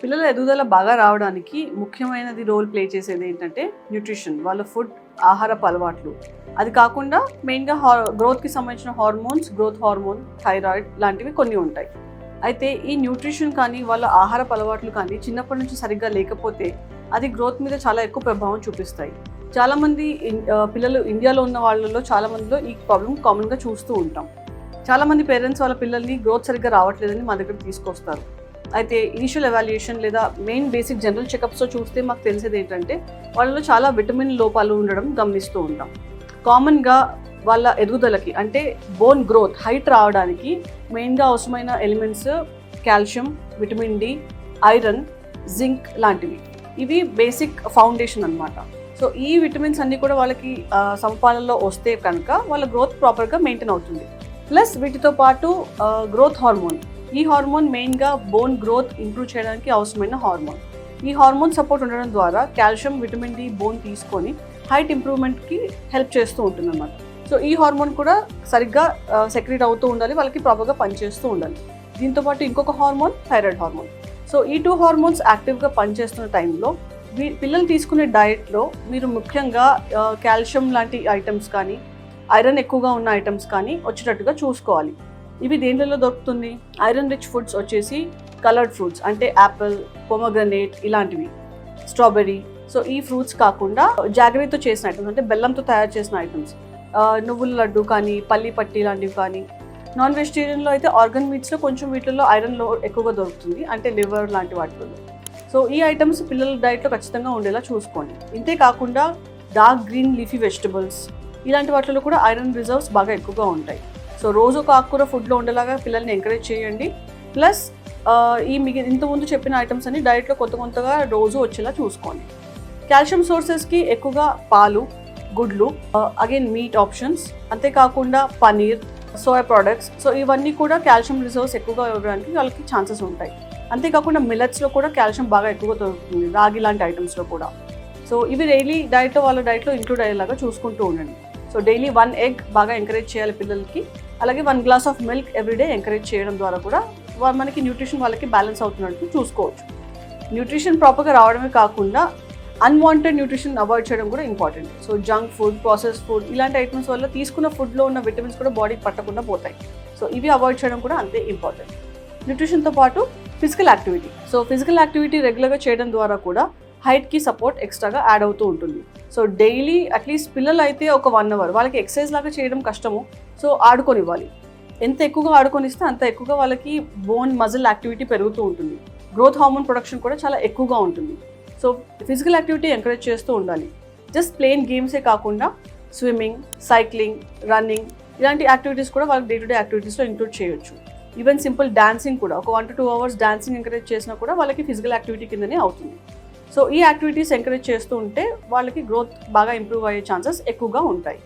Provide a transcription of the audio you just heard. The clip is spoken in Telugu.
పిల్లల ఎదుగుదల బాగా రావడానికి ముఖ్యమైనది రోల్ ప్లే చేసేది ఏంటంటే న్యూట్రిషన్ వాళ్ళ ఫుడ్ ఆహారపు అలవాట్లు. అది కాకుండా మెయిన్గా హా గ్రోత్కి సంబంధించిన హార్మోన్స్ గ్రోత్ హార్మోన్ థైరాయిడ్ లాంటివి కొన్ని ఉంటాయి. అయితే ఈ న్యూట్రిషన్ కానీ వాళ్ళ ఆహారపు అలవాట్లు కానీ చిన్నప్పటి నుంచి సరిగ్గా లేకపోతే అది గ్రోత్ మీద చాలా ఎక్కువ ప్రభావం చూపిస్తాయి. చాలామంది పిల్లలు ఇండియాలో ఉన్న వాళ్ళలో చాలా మందిలో ఈ ప్రాబ్లం కామన్గా చూస్తూ ఉంటాం. చాలామంది పేరెంట్స్ వాళ్ళ పిల్లల్ని గ్రోత్ సరిగ్గా రావట్లేదని మా దగ్గర తీసుకొస్తారు. అయితే ఇనిషియల్ ఎవాల్యుయేషన్ లేదా మెయిన్ బేసిక్ జనరల్ చెకప్స్తో చూస్తే మాకు తెలిసేది ఏంటంటే వాళ్ళలో చాలా విటమిన్ లోపాలు ఉండడం గమనిస్తూ ఉంటాం. కామన్గా వాళ్ళ ఎదుగుదలకి అంటే బోన్ గ్రోత్ హైట్ రావడానికి మెయిన్గా అవసరమైన elements calcium vitamin D iron zinc లాంటివి. ఇవి బేసిక్ ఫౌండేషన్ అనమాట సో ఈ విటమిన్స్ అన్నీ కూడా వాళ్ళకి ఆ, సమపాలలో వస్తే కనుక వాళ్ళ గ్రోత్ ప్రాపర్గా మెయింటైన్ అవుతుంది. ప్లస్ వీటితో పాటు గ్రోత్ హార్మోన్ ఈ హార్మోన్ మెయిన్గా బోన్ గ్రోత్ ఇంప్రూవ్ చేయడానికి అవసరమైన హార్మోన్. ఈ హార్మోన్ సపోర్ట్ ఉండడం ద్వారా కాల్షియం విటమిన్ డి బోన్ తీసుకొని హైట్ ఇంప్రూవ్మెంట్కి హెల్ప్ చేస్తూ ఉంటుంది అన్నమాట సో ఈ హార్మోన్ కూడా సరిగ్గా సెక్రెట్ అవుతూ ఉండాలి వాళ్ళకి ప్రాపర్గా పనిచేస్తూ ఉండాలి. దీంతో పాటు ఇంకొక హార్మోన్ థైరాయిడ్ హార్మోన్ సో ఈ టూ హార్మోన్స్ యాక్టివ్గా పనిచేస్తున్న టైంలో మీ పిల్లలు తీసుకునే డయట్లో మీరు ముఖ్యంగా కాల్షియం లాంటి ఐటమ్స్ కానీ ఐరన్ ఎక్కువగా ఉన్న ఐటమ్స్ కానీ వచ్చేటట్టుగా చూసుకోవాలి. ఇవి దేంట్లో దొరుకుతుంది ఐరన్ రిచ్ ఫుడ్స్ వచ్చేసి కలర్డ్ ఫ్రూట్స్ అంటే యాపిల్ పొమగ్రనేట్ ఇలాంటివి స్ట్రాబెర్రీ. సో ఈ ఫ్రూట్స్ కాకుండా జాగ్రత్తతో చేసిన ఐటమ్స్ అంటే బెల్లంతో తయారు చేసిన ఐటమ్స్. నువ్వుల లడ్డు కానీ పల్లి పట్టి లాంటివి కానీ. నాన్ వెజిటేరియన్లో అయితే ఆర్గన్ మీట్స్లో కొంచెం వీటిల్లో ఐరన్లో ఎక్కువగా దొరుకుతుంది అంటే లివర్ లాంటి వాటిలో. సో ఈ ఐటమ్స్ పిల్లల డైట్లో ఖచ్చితంగా ఉండేలా చూసుకోండి. ఇంతే కాకుండా డార్క్ గ్రీన్ లీఫీ వెజిటబుల్స్ ఇలాంటి వాటిలో కూడా ఐరన్ రిజర్వ్స్ బాగా ఎక్కువగా ఉంటాయి. సో రోజు ఒక ఆకుకూర ఫుడ్లో ఉండేలాగా పిల్లల్ని ఎంకరేజ్ చేయండి. ప్లస్ ఈ మిగిలిన ఇంతకుముందు చెప్పిన ఐటమ్స్ అన్ని డైట్లో కొత్త కొత్తగా రోజు వచ్చేలా చూసుకోండి. కాల్షియం సోర్సెస్కి ఎక్కువగా పాలు గుడ్లు అగైన్ మీట్ ఆప్షన్స్ అంతేకాకుండా పనీర్ సోయా ప్రోడక్ట్స్ సో ఇవన్నీ కూడా కాల్షియం రిజర్వ్స్ ఎక్కువగా ఇవ్వడానికి వాళ్ళకి ఛాన్సెస్ ఉంటాయి. అంతేకాకుండా మిల్లెట్స్లో కూడా కాల్షియం బాగా ఎక్కువగా దొరుకుతుంది రాగి లాంటి ఐటమ్స్లో కూడా. సో ఇవి డైలీ డైట్లో వాళ్ళ డైట్లో ఇంక్లూడ్ అయ్యేలాగా చూసుకుంటూ ఉండండి. సో డైలీ వన్ ఎగ్ బాగా ఎంకరేజ్ చేయాలి పిల్లలకి. అలాగే one glass of milk every day encourage చేయడం ద్వారా కూడా మనకి న్యూట్రిషన్ వాళ్ళకి బ్యాలెన్స్ అవుతున్నట్టు చూసుకోవచ్చు. న్యూట్రిషన్ ప్రాపర్గా రావడమే కాకుండా అన్వాంటెడ్ న్యూట్రిషన్ అవాయిడ్ చేయడం కూడా important so junk food process food ఇలాంటి ఐటమ్స్ వల్ల తీసుకున్న ఫుడ్లో ఉన్న విటమిన్స్ కూడా బాడీకి పట్టకుండా పోతాయి. సో ఇవి అవాయిడ్ చేయడం కూడా అంతే ఇంపార్టెంట్ న్యూట్రిషన్తో పాటు physical activity so physical activity రెగ్యులర్గా చేయడం ద్వారా కూడా హైట్కి సపోర్ట్ ఎక్స్ట్రాగా యాడ్ అవుతూ ఉంటుంది. సో డైలీ అట్లీస్ట్ పిల్లలు అయితే ఒక వన్ అవర్ వాళ్ళకి ఎక్సర్సైజ్ లాగా చేయడం కష్టము. సో ఆడుకొనివ్వాలి. ఎంత ఎక్కువగా ఆడుకొనిస్తే అంత ఎక్కువగా వాళ్ళకి బోన్ మజిల్ యాక్టివిటీ పెరుగుతూ ఉంటుంది. గ్రోత్ హార్మోన్ ప్రొడక్షన్ కూడా చాలా ఎక్కువగా ఉంటుంది. సో ఫిజికల్ యాక్టివిటీ ఎంకరేజ్ చేస్తూ ఉండాలి. జస్ట్ ప్లేన్ గేమ్సే కాకుండా స్విమ్మింగ్ సైక్లింగ్ రన్నింగ్ ఇలాంటి యాక్టివిటీస్ కూడా వాళ్ళకి డే టు డే యాక్టివిటీస్లో ఇంక్లూడ్ చేయొచ్చు. ఈవెన్ సింపుల్ డాన్సింగ్ కూడా ఒక one to two hours dancing encourage చేసినా కూడా వాళ్ళకి ఫిజికల్ యాక్టివిటీ కిందనే అవుతుంది. సో ఈ యాక్టివిటీస్ ఎంకరేజ్ చేస్తూ ఉంటే వాళ్ళకి గ్రోత్ బాగా ఇంప్రూవ్ అయ్యే ఛాన్సెస్ ఎక్కువగా ఉంటాయి.